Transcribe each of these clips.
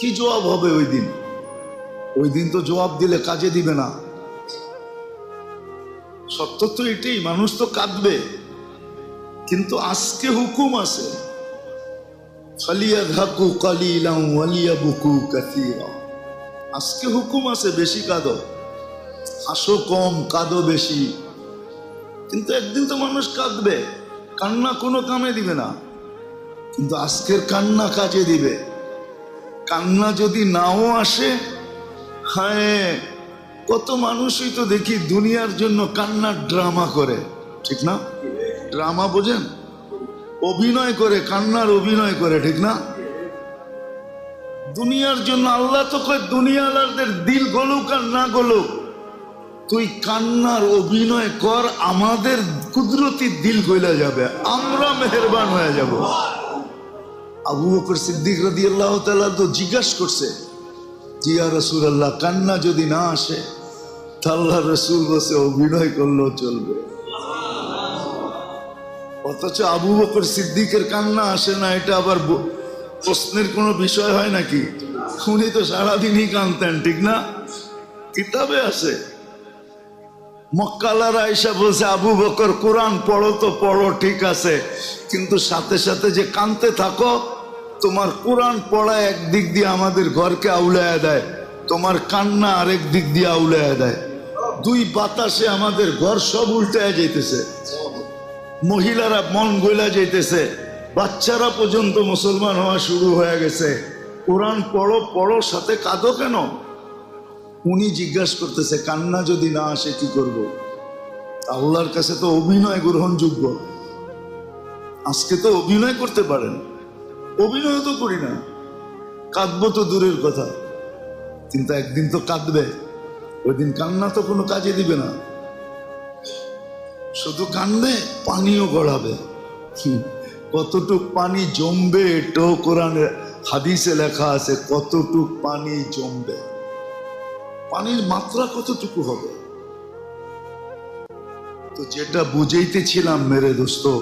কি জবাব হবে ওই দিন? ওই দিন তো জবাব দিলে কাজে দিবে না। সত্য তো এটাই, মানুষ তো কাঁদবে। কিন্তু আজকে হুকুম আছে। আজকে হুকুম আছে বেশি কাঁদো, হাসো কম, কাঁদো বেশি। কিন্তু একদিন তো মানুষ কাঁদবে, কান্না কোনো কামে দিবে না। কিন্তু আজকের কান্না কাজে দিবে। কান্না যদি নাও আসে হ্যাঁ কত মানুষই তো দেখি দুনিয়ার জন্য কান্নার ড্রামা করে, ঠিক না? ড্রামা বোঝেন? অভিনয় করে, কান্নার অভিনয় করে, ঠিক না? দুনিয়ার জন্য আল্লাহ তো কয় দুনিয়ালারদের দিল গলুক আর না গলুক। তুই কান্নার অভিনয় কর, আমাদের কুদরতি দিল গইলা যাবে, আমরা মেহরবান হয়ে যাব। আবু বকর সিদ্দিক রাদি আল্লাহ তো জিজ্ঞাসা করছে জিয়া রসুল আল্লাহ কান্না যদি না আসে, তা রসুল বসে অভিনয় করলেও চলবে। অথচ আবু বকর সিদ্দিকের কান্না আসে না, এটা আবার প্রশ্নের কোনো বিষয় হয় নাকি? উনি তো সারাদিনই কানতেন ঠিক না? কিতাবে আছে। মক্কালার আয়সা বলছে, আবু বকর, কোরআন পড়ো তো পড়ো, ঠিক আছে। কিন্তু সাথে সাথে যে কানতে থাকো তোমার কোরআন পড়া একদিক দিয়ে আমাদের ঘরকে আউলায়া দেয়, তোমার কান্না আরেক দিক দিয়ে আউলায়া দেয়। দুই বাতাসে আমাদের ঘর সব উল্টায় যাইতেছে। মহিলারা মন গইলা যাইতেছে। বাচ্চারা পর্যন্ত মুসলমান হওয়া শুরু হয়ে গেছে। কোরআন পড়ো পড়ো, সাথে কাঁদো কেন? উনি জিজ্ঞাসা করতেছে, কান্না যদি না আসে কি করব? আল্লাহর কাছে তো অভিনয় গ্রহণযোগ্য। আজকে তো অভিনয় করতে পারেন। অভিনয় তো করি না। কাঁদবো তো দূরের কথা। কিন্তু একদিন তো কাঁদবে। ওই দিন কান্না তো কোনো কাজে দিবে না। শুধু কানবে পানিও গড়াবে। কতটুক পানি জমবে, এটাও কোরআনে হাদিসে লেখা আছে, কতটুক পানি জমবে। পানির মাত্রা কতটুকু হবে? তো যেটা বুঝাইতেছিলাম, মেরে দোস্ত,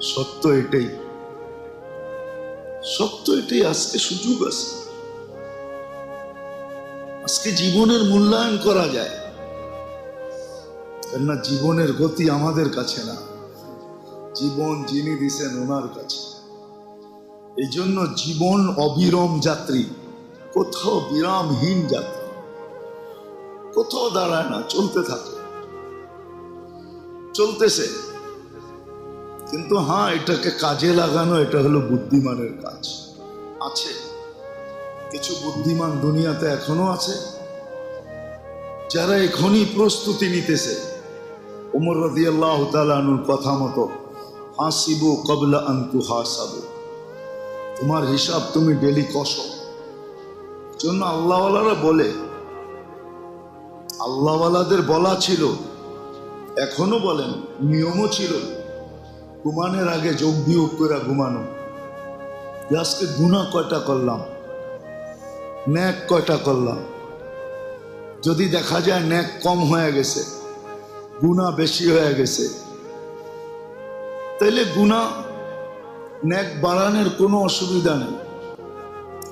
সত্য এটাই। সত্য এটাই আজকে সুযোগ আছে। আজকে জীবনের মূল্যায়ন করা যায়। কেননা জীবনের গতি আমাদের কাছে না। জীবন যিনি দিছেন ওনার কাছে। এই জন্য জীবন অবিরম যাত্রী, কোথাও বিরামহীন যাত্রী, কোথাও দাঁড়ায় না, চলতে থাকে। চলতেছে। কিন্তু হ্যাঁ এটাকে কাজে লাগানো, এটা হলো বুদ্ধিমানের কাজ। আছে। কিছু বুদ্ধিমান দুনিয়াতে এখনও আছে, যারা এখনই প্রস্তুতি নিতেছে। উমর রদি আল্লাহ তালুর কথা মতো, হাসিবু কবলা আন্তু হাসাবু তোমার হিসাব তুমি ডেলি কষো। জন্য আল্লাহওয়ালারা বলে, আল্লাহওয়ালাদের বলা ছিল, এখনও বলেন, নিয়মও ছিল। ঘুমানোর আগে যোগ বিয়োগ করে ঘুমানো। আজকে গুণা কয়টা করলাম? ন্যাক কয়টা করলাম? যদি দেখা যায় ন্যাক কম হয়ে গেছে, গুণা বেশি হয়ে গেছে, তাইলে গুণা ন্যাক বাড়ানোর কোনো অসুবিধা নেই।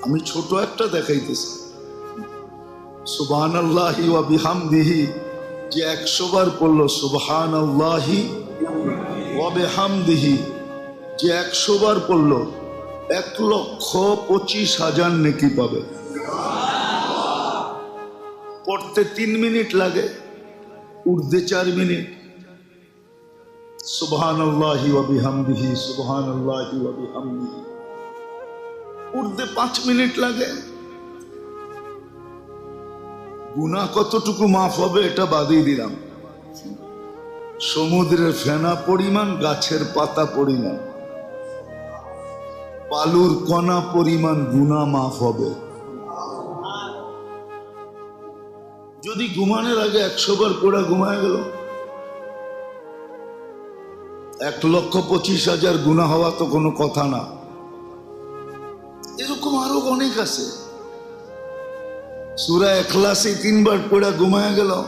আমি ছোট একটা দেখাইতেছি। সুবহান আল্লাহি ওয়া বিহামদিহি যে একশো বার পড়ল সুবহান আল্লাহি ওয়া বিহামদিহি যে একশো বার পড়ল, এক লক্ষ পঁচিশ হাজার নেকি পাবে। পড়তে তিন মিনিট লাগে, উঠতে চার মিনিট। সুবহান আল্লাহি ওয়া বিহামদিহি সুবহান আল্লাহি ওয়া বিহামদিহি। উঠতে পাঁচ মিনিট লাগে। গুণা কতটুকু মাফ হবে, এটা বাদই দিলাম। সমুদ্রের ফেনা পরিমাণ, গাছের পাতা পরিমাণ। বালুর কণা পরিমাণ গুণা মাফ হবে। যদি ঘুমানোর আগে একশো বার পড়া ঘুমায় গেল, এক লক্ষ পঁচিশ হাজার গুণা হওয়া তো কোনো কথা না। এরকম আরও অনেক আছে। সুরা এখলাসি তিনবার পড়া ঘুমায় গেল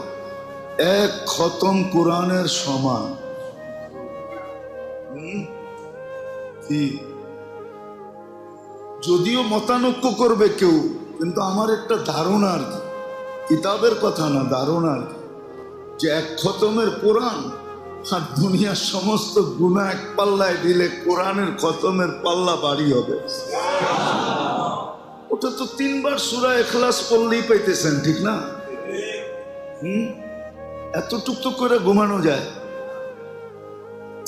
এক খতম কোরআনের সমান? যদিও মতানৈক্য করবে কেউ, কিন্তু আমার একটা ধারণা আর কি। কিতাবের কথা না, ধারণা আর কি। যে এক খতমের কোরআন আর দুনিয়ার সমস্ত গুণা এক পাল্লায় দিলে কোরআনের খতমের পাল্লা বাড়ি হবে। ওটা তো তিনবার সুরা এখলাস পড়লেই পাইতেছেন, ঠিক না? হুম? এতটুক তো করে ঘুমানো যায়।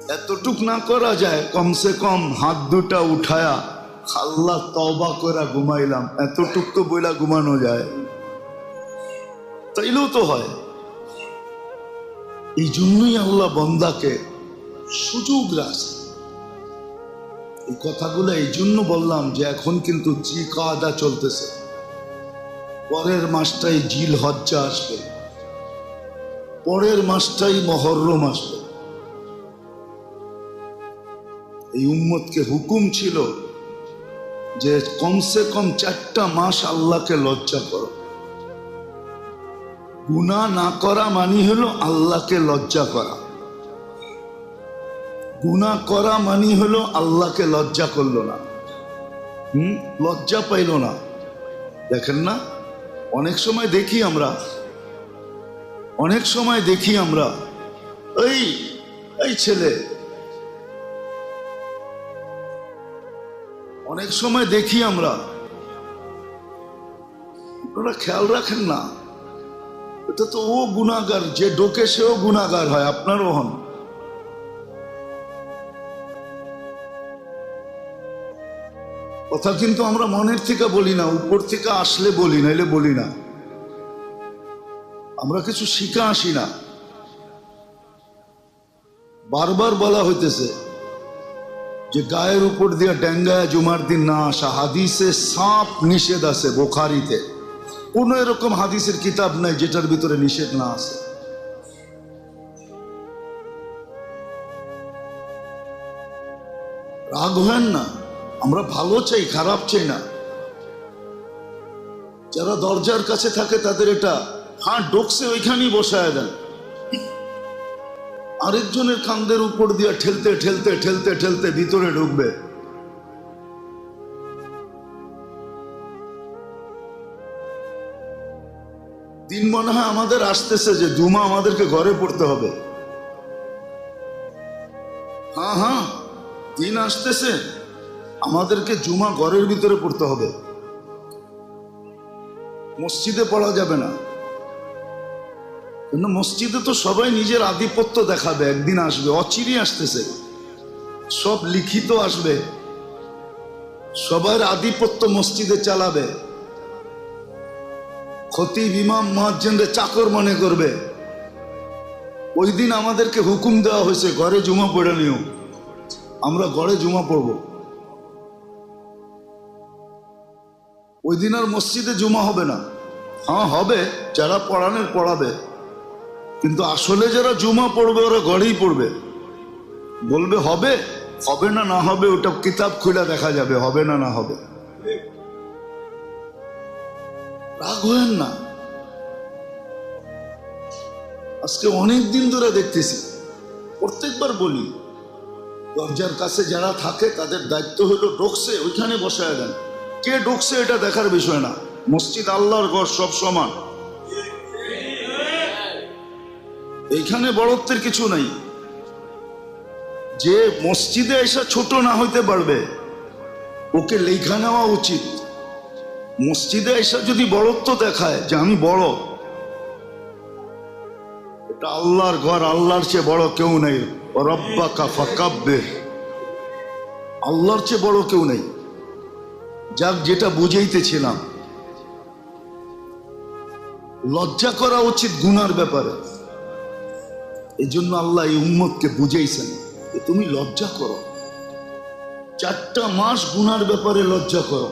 এতটুক না করা যায়, কমসে কম হাত দুটা উঠায়া আল্লাহ তবা করে ঘুমাইলাম। এতটুক তো বইলা ঘুমানো যায়। তাইলেও তো হয়। এই জন্যই আল্লাহ বন্দাকে সুযোগ রাখে এই কথাগুলো এই জন্য বললাম যে এখন কিন্তু জি কাদা চলতেছে। পরের মাসটাই জিল হজ্জা আসবে। পরের মাসটাই মহরম আসবে। এই উম্মতকে হুকুম ছিল যে কমসে কম চারটা মাস আল্লাহকে লজ্জা করো। গুণা না করা মানি হলো আল্লাহকে লজ্জা করা। গুণা করা মানি হলো আল্লাহকে লজ্জা করল না। হুম? লজ্জা পাইল না। দেখেন না? অনেক সময় দেখি আমরা অনেক সময় দেখি আমরা, এই এই ছেলে। অনেক সময় দেখি আমরা আপনারা খেয়াল রাখেন না, এটা তো ও গুণাগার, যে ডোকে সেও গুণাগার হয়, আপনারও হন। কথা কিন্তু আমরা মনের থেকে বলি না, উপর থেকে আসলে বলি, নাইলে বলি না। আমরা কিছু শিখা আসি না। বারবার বলা হইতেছে যে গায়ের উপর দিয়ে ডেঙ্গায় জুমার দিন না আসা। হাদিসে সাপ নিষেধ আছে বোখারিতে। কোন এরকম হাদিসের কিতাব নাই যেটার ভিতরে নিষেধ না আছে। রাগ হেন না। আমরা ভালো চাই, খারাপ চাই না। যারা দরজার কাছে থাকে তাদের এটা হাঁ ডোকসে ওইখানেই বসায় দেন। আরেকজনের কান্দের উপর দিয়ে ঠেলতে ঠেলতে ঠেলতে ঠেলতে ভিতরে ঢুকবে। দিন মনে হয় আমাদের আসতেছে যে জুমা আমাদেরকে ঘরে পড়তে হবে। হ্যাঁ হ্যাঁ দিন আসতেছে। আমাদেরকে জুমা ঘরের ভিতরে পড়তে হবে। মসজিদে পড়া যাবে না। কিন্তু মসজিদে তো সবাই নিজের আধিপত্য দেখাবে, একদিন আসবে অচিরি আসতেছে। সব লিখিত আসবে। সবার আধিপত্য মসজিদে চালাবে। খতিব ইমাম মহাজ্জেনরে চাকর মনে করবে। ওই দিন আমাদেরকে হুকুম দেওয়া হয়েছে, ঘরে জুমা পড়ে নিও। আমরা ঘরে জুমা পড়ব। ওই দিন আর মসজিদে জুমা হবে না। হ্যাঁ হবে, যারা পড়ানোর পড়াবে। কিন্তু আসলে যারা জুমা পড়বে, ওরা ঘরেই পড়বে। বলবে, হবে? হবে না না হবে, ওটা কিতাব খুলে দেখা যাবে, হবে না না হবে। রাগ হয়েন না। আজকে অনেক দিন ধরে দেখতেছি। প্রত্যেকবার বলি, দরজার কাছে যারা থাকে, তাদের দায়িত্ব হলো ডোকসে, ওইখানে বসায় দেন। কে ডোকসে, এটা দেখার বিষয় না। মসজিদ আল্লাহর ঘর, সব সমান। এইখানে বড়ত্বের কিছু নাই। যে মসজিদে এসে ছোট না হইতে পারবে, ওকে লেখা নেওয়া উচিত। মসজিদে এসে যদি বড়ত্ব দেখায় যে আমি বড়, এটা আল্লাহর ঘর, আল্লাহর চেয়ে বড় কেউ নেই। রব্বা কাফা কাব্যে আল্লাহর চেয়ে বড় কেউ নেই। যাক, যেটা বুঝাইতেছিলাম। লজ্জা করা উচিত গুনার ব্যাপারে। এই জন্য আল্লাহ এই উম্মতকে বুঝাইছেন যে তুমি লজ্জা করো। চারটা মাস গুনার ব্যাপারে লজ্জা করো।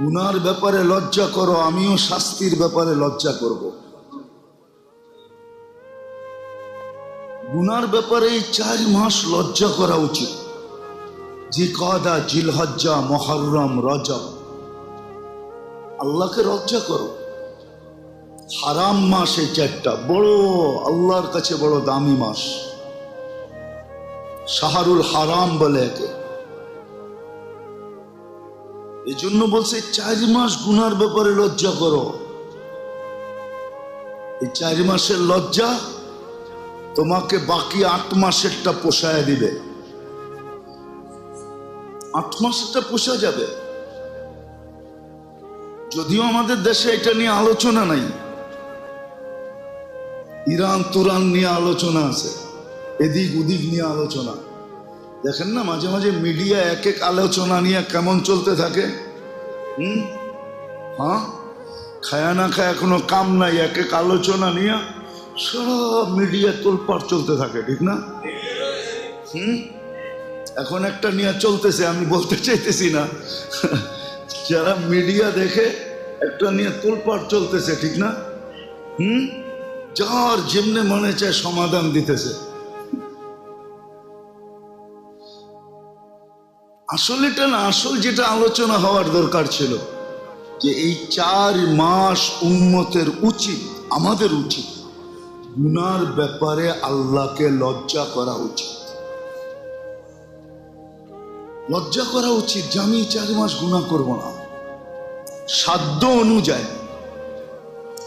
গুনার ব্যাপারে লজ্জা করো, আমিও শাস্তির ব্যাপারে লজ্জা করব। গুনার ব্যাপারে এই চার মাস লজ্জা করা উচিত। জিকাদা, জিলহজ্জা, মহরম, রজব। আল্লাহকে লজ্জা করো। হারাম মাস এই চারটা বড় আল্লাহর কাছে বড় দামি মাস। শাহরুল হারাম বলে একে। এই জন্য বলছে, চার মাস গুনার ব্যাপারে লজ্জা করো। এই চার মাসের লজ্জা তোমাকে বাকি আট মাসেরটা পোষায় দিবে। আট মাসেরটা পোষা যাবে। যদিও আমাদের দেশে এটা নিয়ে আলোচনা নাই। ইরান তুরান নিয়ে আলোচনা আছে, এদিক ওদিক নিয়ে আলোচনা। দেখেন না, মাঝে মাঝে মিডিয়া এক এক আলোচনা নিয়ে কেমন চলতে থাকে? হুম? হ্যাঁ? খায়া না খায়া কোনো কাম নাই, এক এক আলোচনা নিয়ে সব মিডিয়া তোলপাড় চলতে থাকে, ঠিক না? হুম? এখন একটা নিয়ে চলতেছে, আমি বলতে চাইতেছি না। যারা মিডিয়া দেখে একটা নিয়ে তোলপাড় চলতেছে, ঠিক না? হুম? যার যেমনে মনে চায় সমাধান দিতেছে। আসলে এটা না, আসল যেটা আলোচনা হওয়ার দরকার ছিল যে এই চার মাস উন্মতের উচিত, আমাদের উচিত, গুনার ব্যাপারে আল্লাহকে লজ্জা করা উচিত। লজ্জা করা উচিত যে আমি চার মাস গুণা করব না। সাধ্য অনুযায়ী,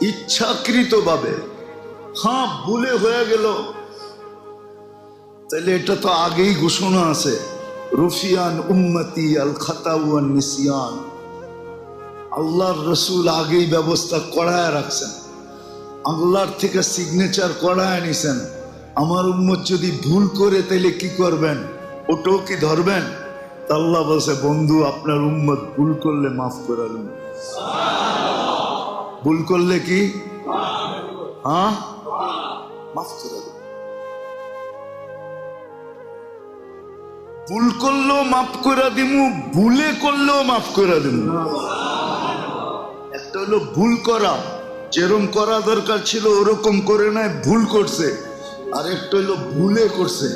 ইচ্ছাকৃতভাবে হ্যাঁ ভুলে হয়ে গেল। তাহলে এটা তো আগেই ঘোষণা আছে। রুফিয়ান উম্মতি আল খাতাউয়ান নিসিয়ান। আল্লাহর রসুল আগেই ব্যবস্থা করায় রাখছেন। আল্লাহর থেকে সিগনেচার করায় নিছেন। আমার উম্মত যদি ভুল করে তাহলে কি করবেন? ওটাও কি ধরবেন? আল্লাহ বলছে, বন্ধু, আপনার উম্মত ভুল করলে মাফ করে দেবেন ভুল করলে কি? হ্যাঁ? মাফ করে ভুল করলেও মাফ করে দিমু, ভুলে করলেও মাফ করে দিমু। একটা হলো ভুল করা যেরকম করা দরকার ছিল ওরকম করে নাই ভুল করছে। আর একটা হলো ভুলে করছে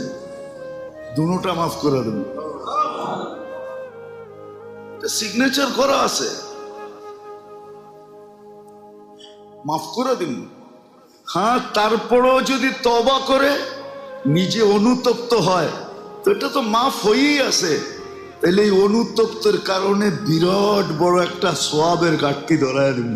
দুটা মাফ করে দেবো সিগনেচার করা আছে। মাফ করে দিন হ্যাঁ তারপরেও যদি তবা করে, নিজে অনুতপ্ত হয়, তো এটা তো মাফ হয়েই আছে। তাহলে এই অনুতপ্তের কারণে বিরাট বড় একটা সোয়াবের ঘাটতি ধরায় দিন